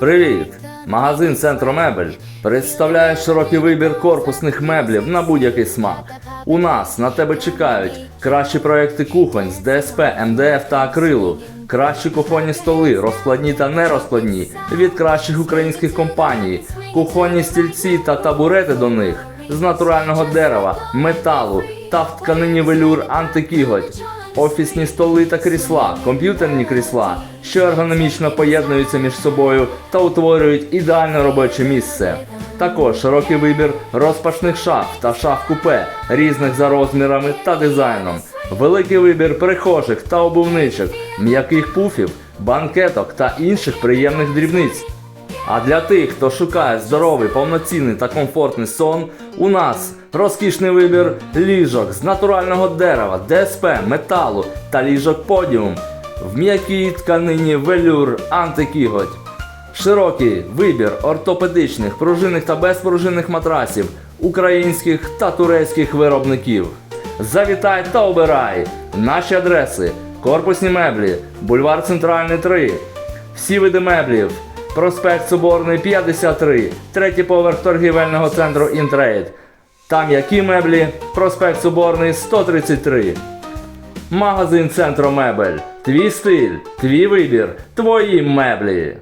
Привіт! Магазин Центромебель представляє широкий вибір корпусних меблів на будь-який смак. У нас на тебе чекають кращі проекти кухонь з ДСП, МДФ та акрилу, кращі кухонні столи, розкладні та нерозкладні від кращих українських компаній, кухонні стільці та табурети до них з натурального дерева, металу та в тканині велюр антикіготь. Офісні столи та крісла, комп'ютерні крісла, що ергономічно поєднуються між собою та утворюють ідеальне робоче місце. Також широкий вибір розпашних шаф та шаф купе, різних за розмірами та дизайном, великий вибір прихожих та обувничок, м'яких пуфів, банкеток та інших приємних дрібниць. А для тих, хто шукає здоровий, повноцінний та комфортний сон, у нас розкішний вибір ліжок з натурального дерева, ДСП, металу та ліжок подіум в м'якій тканині велюр антикіготь. Широкий вибір ортопедичних, пружинних та безпружинних матрасів українських та турецьких виробників. Завітай та обирай. Наші адреси: корпусні меблі, бульвар Центральний 3, всі види меблів, проспект Соборний 53, третій поверх торгівельного центру Інтрейд. Там які меблі, проспект Соборний 133. Магазин Центромебель. Твій стиль, твій вибір, твої меблі.